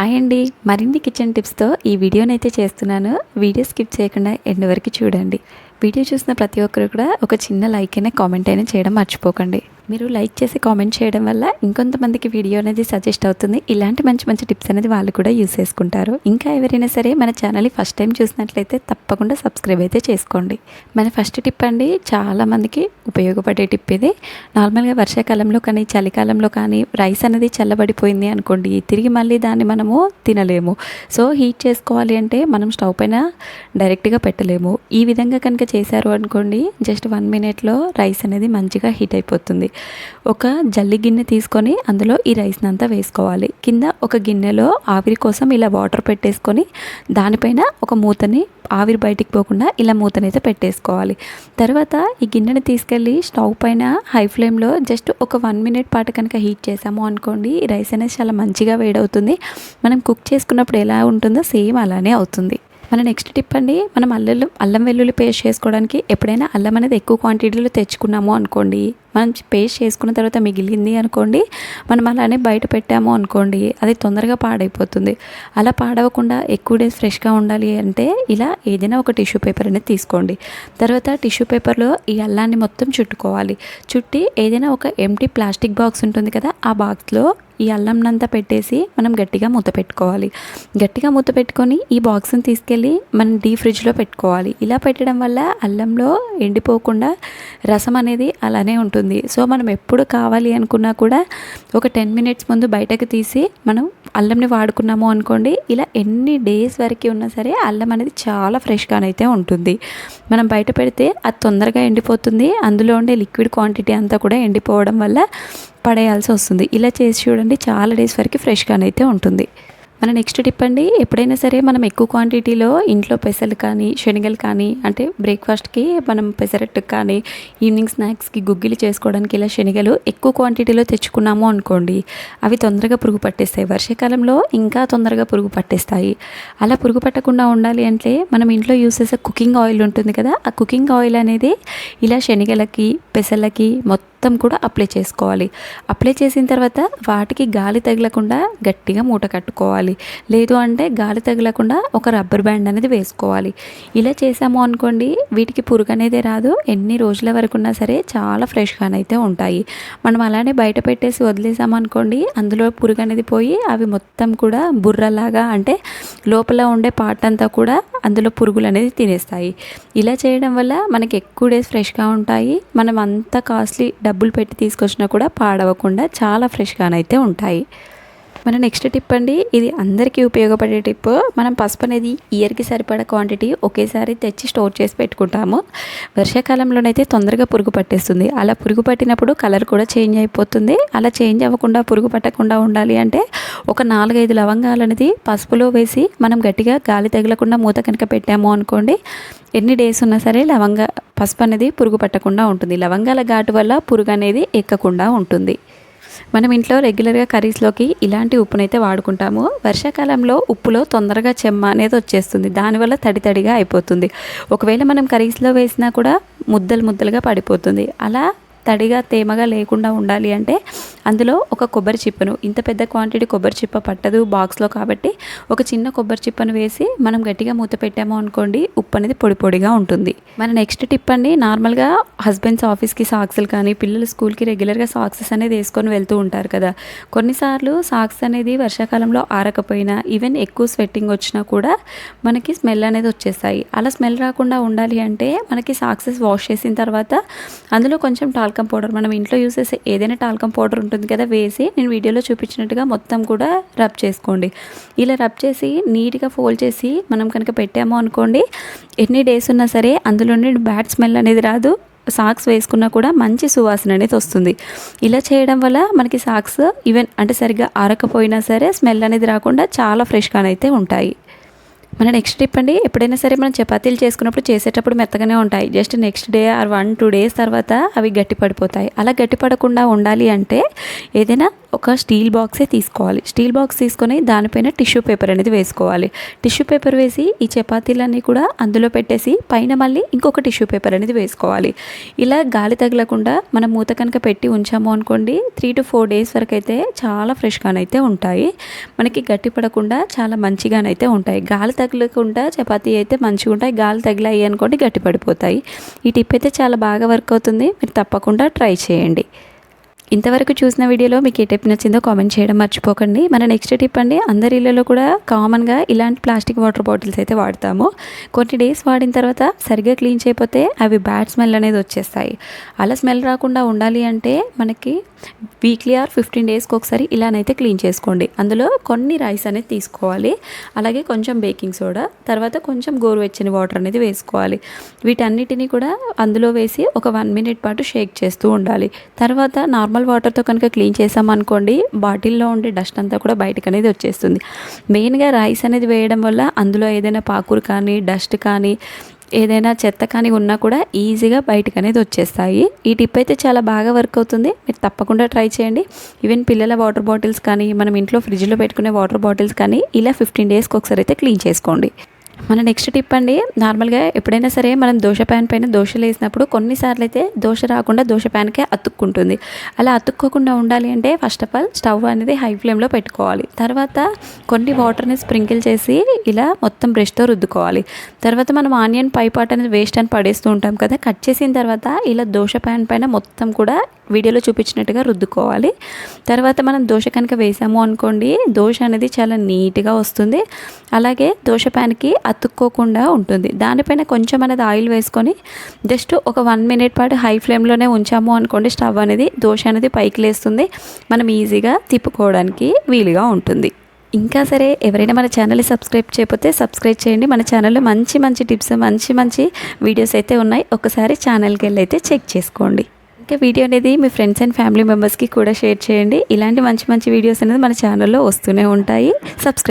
Hi అండి. మరిన్ని kitchen టిప్స్తో ఈ వీడియోనైతే చేస్తున్నాను. వీడియో స్కిప్ చేయకుండా ఎండ్ వరకు చూడండి. వీడియో చూసిన ప్రతి ఒక్కరు కూడా ఒక చిన్న లైక్ అయినా కామెంట్ అయినా చేయడం మర్చిపోకండి. మీరు లైక్ చేసి కామెంట్ చేయడం వల్ల ఇంకొంతమందికి వీడియో అనేది సజెస్ట్ అవుతుంది. ఇలాంటి మంచి మంచి టిప్స్ అనేది వాళ్ళు కూడా యూస్ చేసుకుంటారు. ఇంకా ఎవరైనా సరే మన ఛానల్ని ఫస్ట్ టైం చూసినట్లయితే తప్పకుండా సబ్స్క్రైబ్ అయితే చేసుకోండి. మన ఫస్ట్ టిప్ అండి చాలామందికి ఉపయోగపడే టిప్ ఇది. నార్మల్గా వర్షాకాలంలో కానీ చలికాలంలో కానీ రైస్ అనేది చల్లబడిపోయింది అనుకోండి తిరిగి మళ్ళీ దాన్ని మనము తినలేము. సో హీట్ చేసుకోవాలి అంటే మనం స్టవ్ పైన డైరెక్ట్గా పెట్టలేము. ఈ విధంగా కనుక చేశారు అనుకోండి జస్ట్ వన్ మినిట్లో రైస్ అనేది మంచిగా హీట్ అయిపోతుంది. ఒక జల్లి గిన్నె తీసుకొని అందులో ఈ రైస్ని అంతా వేసుకోవాలి. కింద ఒక గిన్నెలో ఆవిరి కోసం ఇలా వాటర్ పెట్టేసుకొని దానిపైన ఒక మూతని ఆవిరి బయటికి పోకుండా ఇలా మూతనైతే పెట్టేసుకోవాలి. తర్వాత ఈ గిన్నెని తీసుకెళ్ళి స్టవ్ పైన హై ఫ్లేమ్లో జస్ట్ ఒక వన్ మినిట్ పాటు కనుక హీట్ చేసాము అనుకోండి ఈ రైస్ అనేది చాలా మంచిగా వేడవుతుంది. మనం కుక్ చేసుకున్నప్పుడు ఎలా ఉంటుందో సేమ్ అలానే అవుతుంది. మన నెక్స్ట్ టిప్ అండి మనం అల్లం అల్లం వెల్లుల్లి పేస్ట్ చేసుకోవడానికి ఎప్పుడైనా అల్లం అనేది ఎక్కువ క్వాంటిటీలో తెచ్చుకున్నాము అనుకోండి. మనం పేస్ట్ చేసుకున్న తర్వాత మిగిలింది అనుకోండి మనం అలానే బయట పెట్టాము అనుకోండి అది తొందరగా పాడైపోతుంది. అలా పాడవకుండా ఎక్కువ డేస్ ఫ్రెష్గా ఉండాలి అంటే ఇలా ఏదైనా ఒక టిష్యూ పేపర్ అనేది తీసుకోండి. తర్వాత టిష్యూ పేపర్లో ఈ అల్లాన్ని మొత్తం చుట్టుకోవాలి. చుట్టి ఏదైనా ఒక ఎంటీ ప్లాస్టిక్ బాక్స్ ఉంటుంది కదా ఆ బాక్స్లో ఈ అల్లంనంతా పెట్టేసి మనం గట్టిగా మూత పెట్టుకోవాలి. గట్టిగా మూత పెట్టుకొని ఈ బాక్స్ని తీసుకెళ్ళి మనం డీ ఫ్రిడ్జ్లో పెట్టుకోవాలి. ఇలా పెట్టడం వల్ల అల్లంలో ఎండిపోకుండా రసం అనేది అలానే ఉంటుంది. సో మనం ఎప్పుడు కావాలి అనుకున్నా కూడా ఒక టెన్ మినిట్స్ ముందు బయటకు తీసి మనం అల్లంని వాడుకున్నాము అనుకోండి ఇలా ఎన్ని డేస్ వరకు ఉన్నా సరే అల్లం అనేది చాలా ఫ్రెష్గానైతే ఉంటుంది. మనం బయట పెడితే అది తొందరగా ఎండిపోతుంది. అందులో ఉండే లిక్విడ్ క్వాంటిటీ అంతా కూడా ఎండిపోవడం వల్ల పడేయాల్సి వస్తుంది. ఇలా చేసి చూడండి చాలా డేస్ వరకు ఫ్రెష్గానైతే ఉంటుంది. మన నెక్స్ట్ టిప్ అండి ఎప్పుడైనా సరే మనం ఎక్కువ క్వాంటిటీలో ఇంట్లో పెసలు కానీ శనగలు కానీ అంటే బ్రేక్ఫాస్ట్కి మనం పెసరట్టు కానీ ఈవినింగ్ స్నాక్స్కి గుగ్గిలు చేసుకోవడానికి ఇలా శనగలు ఎక్కువ క్వాంటిటీలో తెచ్చుకున్నాము అనుకోండి అవి తొందరగా పురుగు పట్టేస్తాయి. వర్షాకాలంలో ఇంకా తొందరగా పురుగు పట్టేస్తాయి. అలా పురుగు పట్టకుండా ఉండాలి అంటే మనం ఇంట్లో యూస్ చేసే కుకింగ్ ఆయిల్ ఉంటుంది కదా ఆ కుకింగ్ ఆయిల్ అనేది ఇలా శనగలకి పెసలకి మొత్తం కూడా అప్లై చేసుకోవాలి. అప్లై చేసిన తర్వాత వాటికి గాలి తగలకుండా గట్టిగా మూట కట్టుకోవాలి. లేదు అంటే గాలి తగలకుండా ఒక రబ్బర్ బ్యాండ్ అనేది వేసుకోవాలి. ఇలా చేసాము అనుకోండి వీటికి పురుగు అనేది రాదు. ఎన్ని రోజుల వరకు ఉన్నా సరే చాలా ఫ్రెష్గానైతే ఉంటాయి. మనం అలానే బయట పెట్టేసి వదిలేసాము అనుకోండి అందులో పురుగు అనేది పోయి అవి మొత్తం కూడా బుర్రలాగా అంటే లోపల ఉండే పార్ట్ అంతా కూడా అందులో పురుగులు అనేది తినేస్తాయి. ఇలా చేయడం వల్ల మనకి ఎక్కువ డేస్ ఫ్రెష్గా ఉంటాయి. మనం అంత కాస్ట్లీ డబ్బులు పెట్టి తీసుకొచ్చినా కూడా పాడవకుండా చాలా ఫ్రెష్గానైతే ఉంటాయి. మన నెక్స్ట్ టిప్ అండి ఇది అందరికీ ఉపయోగపడే టిప్ మనం పసుపు అనేది ఇయర్కి సరిపడా క్వాంటిటీ ఒకేసారి తెచ్చి స్టోర్ చేసి పెట్టుకుంటాము. వర్షాకాలంలోనైతే తొందరగా పురుగు పట్టేస్తుంది. అలా పురుగు పట్టినప్పుడు కలర్ కూడా చేంజ్ అయిపోతుంది. అలా చేంజ్ అవ్వకుండా పురుగు పట్టకుండా ఉండాలి అంటే ఒక నాలుగైదు లవంగాలు అనేది పసుపులో వేసి మనం గట్టిగా గాలి తగలకుండా మూత కనుక పెట్టాము అనుకోండి ఎన్ని డేస్ ఉన్నా సరే లవంగ పసుపు అనేది పురుగు పట్టకుండా ఉంటుంది. లవంగాల ఘాటు వల్ల పురుగు అనేది ఎక్కకుండా ఉంటుంది. మనం ఇంట్లో రెగ్యులర్గా కర్రీస్లోకి ఇలాంటి ఉప్పునైతే వాడుకుంటాము. వర్షాకాలంలో ఉప్పులో తొందరగా చెమ్మ అనేది వచ్చేస్తుంది. దానివల్ల తడి తడిగా అయిపోతుంది. ఒకవేళ మనం కర్రీస్లో వేసినా కూడా ముద్దలు ముద్దలుగా పడిపోతుంది. అలా తడిగా తేమగా లేకుండా ఉండాలి అంటే అందులో ఒక కొబ్బరి చిప్పను ఇంత పెద్ద క్వాంటిటీ కొబ్బరి చిప్ప పట్టదు బాక్స్లో కాబట్టి ఒక చిన్న కొబ్బరి చిప్పను వేసి మనం గట్టిగా మూత పెట్టాము అనుకోండి ఉప్పు అనేది పొడి పొడిగా ఉంటుంది. మన నెక్స్ట్ టిప్ అండి నార్మల్గా హస్బెండ్స్ ఆఫీస్కి సాక్స్లు కానీ పిల్లలు స్కూల్కి రెగ్యులర్గా సాక్సెస్ అనేది వేసుకొని వెళ్తూ ఉంటారు కదా. కొన్నిసార్లు సాక్స్ అనేది వర్షాకాలంలో ఆరకపోయినా ఈవెన్ ఎక్కువ స్వెట్టింగ్ వచ్చినా కూడా మనకి స్మెల్ అనేది వచ్చేస్తాయి. అలా స్మెల్ రాకుండా ఉండాలి అంటే మనకి సాక్సెస్ వాష్ చేసిన తర్వాత అందులో కొంచెం టాల్కమ్ పౌడర్ మనం ఇంట్లో యూస్ చేసే ఏదైనా టాల్కమ్ పౌడర్ ఉంటుంది కదా వేసి నేను వీడియోలో చూపించినట్టుగా మొత్తం కూడా రబ్ చేసుకోండి. ఇలా రబ్ చేసి నీట్గా ఫోల్డ్ చేసి మనం కనుక పెట్టాము అనుకోండి ఎన్ని డేస్ ఉన్నా సరే అందులో నుండి బ్యాడ్ స్మెల్ అనేది రాదు. సాక్స్ వేసుకున్నా కూడా మంచి సువాసన అనేది వస్తుంది. ఇలా చేయడం వల్ల మనకి సాక్స్ ఈవెన్ అంటే సరిగ్గా ఆరకపోయినా సరే స్మెల్ అనేది రాకుండా చాలా ఫ్రెష్గానైతే ఉంటాయి. మన నెక్స్ట్ టిప్ అండి ఎప్పుడైనా సరే మనం చపాతీలు చేసుకున్నప్పుడు చేసేటప్పుడు మెత్తగానే ఉంటాయి. Just next day or one two days తర్వాత అవి గట్టి పడిపోతాయి. అలా గట్టి పడకుండా ఉండాలి అంటే ఏదైనా ఒక స్టీల్ బాక్సే తీసుకోవాలి. స్టీల్ బాక్స్ తీసుకొని దానిపైన టిష్యూ పేపర్ అనేది వేసుకోవాలి. టిష్యూ పేపర్ వేసి ఈ చపాతీలన్నీ కూడా అందులో పెట్టేసి పైన మళ్ళీ ఇంకొక టిష్యూ పేపర్ అనేది వేసుకోవాలి. ఇలా గాలి తగలకుండా మనం మూత కనుక పెట్టి ఉంచాము అనుకోండి త్రీ టు ఫోర్ డేస్ వరకు అయితే చాలా ఫ్రెష్గానైతే ఉంటాయి. మనకి గట్టి పడకుండా చాలా మంచిగానైతే ఉంటాయి. గాలి తగలకుండా చపాతీ అయితే మంచిగా ఉంటాయి గాలి తగిలాయి అనుకోండి గట్టి పడిపోతాయి ఈ టిప్ అయితే చాలా బాగా వర్క్ అవుతుంది మీరు తప్పకుండా ట్రై చేయండి. ఇంతవరకు చూసిన వీడియోలో మీకు ఏ టిప్ నచ్చిందో కామెంట్ చేయడం మర్చిపోకండి. మన నెక్స్ట్ టిప్ అండి అందరి ఇళ్ళలో కూడా కామన్గా ఇలాంటి ప్లాస్టిక్ వాటర్ బాటిల్స్ అయితే వాడతాము. కొన్ని డేస్ వాడిన తర్వాత సరిగ్గా క్లీన్ చేయకపోతే అవి బ్యాడ్ స్మెల్ అనేది వచ్చేస్తాయి. అలా స్మెల్ రాకుండా ఉండాలి అంటే మనకి వీక్లీ ఆర్ ఫిఫ్టీన్ డేస్కి ఒకసారి ఇలానైతే క్లీన్ చేసుకోండి. అందులో కొన్ని రైస్ అనేది తీసుకోవాలి. అలాగే కొంచెం బేకింగ్ సోడా తర్వాత కొంచెం గోరువెచ్చని వాటర్ అనేది వేసుకోవాలి. వీటన్నిటిని కూడా అందులో వేసి ఒక వన్ మినిట్ పాటు షేక్ చేస్తూ ఉండాలి. తర్వాత నార్మల్ నార్మల్ వాటర్తో కనుక క్లీన్ చేసామనుకోండి బాటిల్లో ఉండే డస్ట్ అంతా కూడా బయటకు అనేది వచ్చేస్తుంది. మెయిన్గా రైస్ అనేది వేయడం వల్ల అందులో ఏదైనా పాకురు కానీ డస్ట్ కానీ ఏదైనా చెత్త కానీ ఉన్నా కూడా ఈజీగా బయటకు అనేది వచ్చేస్తాయి. ఈ టిప్ అయితే చాలా బాగా వర్క్ అవుతుంది. మీరు తప్పకుండా ట్రై చేయండి. ఈవెన్ పిల్లల వాటర్ బాటిల్స్ కానీ మనం ఇంట్లో ఫ్రిడ్జ్లో పెట్టుకునే వాటర్ బాటిల్స్ కానీ ఇలా ఫిఫ్టీన్ డేస్కి ఒకసారి అయితే క్లీన్ చేసుకోండి. మన నెక్స్ట్ టిప్ అండి నార్మల్గా ఎప్పుడైనా సరే మనం దోశ ప్యాన్ పైన దోశలు వేసినప్పుడు కొన్నిసార్లు అయితే దోశ రాకుండా దోశ ప్యాన్కే అతుక్కుంటుంది. అలా అతుక్కోకుండా ఉండాలి అంటే ఫస్ట్ ఆఫ్ ఆల్ స్టవ్ అనేది హై ఫ్లేమ్లో పెట్టుకోవాలి. తర్వాత కొన్ని వాటర్ని స్ప్రింకిల్ చేసి ఇలా మొత్తం బ్రష్తో రుద్దుకోవాలి. తర్వాత మనం ఆనియన్ పై పార్ట్ అనేది వేస్ట్ అని పడేస్తూ ఉంటాం కదా కట్ చేసిన తర్వాత ఇలా దోశ ప్యాన్ పైన మొత్తం కూడా వీడియోలో చూపించినట్టుగా రుద్దుకోవాలి. తర్వాత మనం దోశ కనుక వేసాము అనుకోండి దోశ అనేది చాలా నీట్గా వస్తుంది. అలాగే దోశ ప్యాన్కి అతుక్కోకుండా ఉంటుంది. దానిపైన కొంచెం అనేది ఆయిల్ వేసుకొని జస్ట్ ఒక వన్ మినిట్ పాటు హై ఫ్లేమ్లోనే ఉంచాము అనుకోండి స్టవ్ అనేది దోశ అనేది పైకి లేస్తుంది. మనం ఈజీగా తిప్పుకోవడానికి వీలుగా ఉంటుంది. ఇంకా సరే ఎవరైనా మన ఛానల్ని సబ్స్క్రైబ్ చేయకపోతే సబ్స్క్రైబ్ చేయండి. మన ఛానల్లో మంచి మంచి టిప్స్ మంచి మంచి వీడియోస్ అయితే ఉన్నాయి. ఒకసారి ఛానల్కి వెళ్ళి అయితే చెక్ చేసుకోండి. ఇంకా వీడియో అనేది మీ ఫ్రెండ్స్ అండ్ ఫ్యామిలీ మెంబర్స్కి కూడా షేర్ చేయండి. ఇలాంటి మంచి మంచి వీడియోస్ అనేది మన ఛానల్లో వస్తూనే ఉంటాయి. సబ్స్క్రైబ్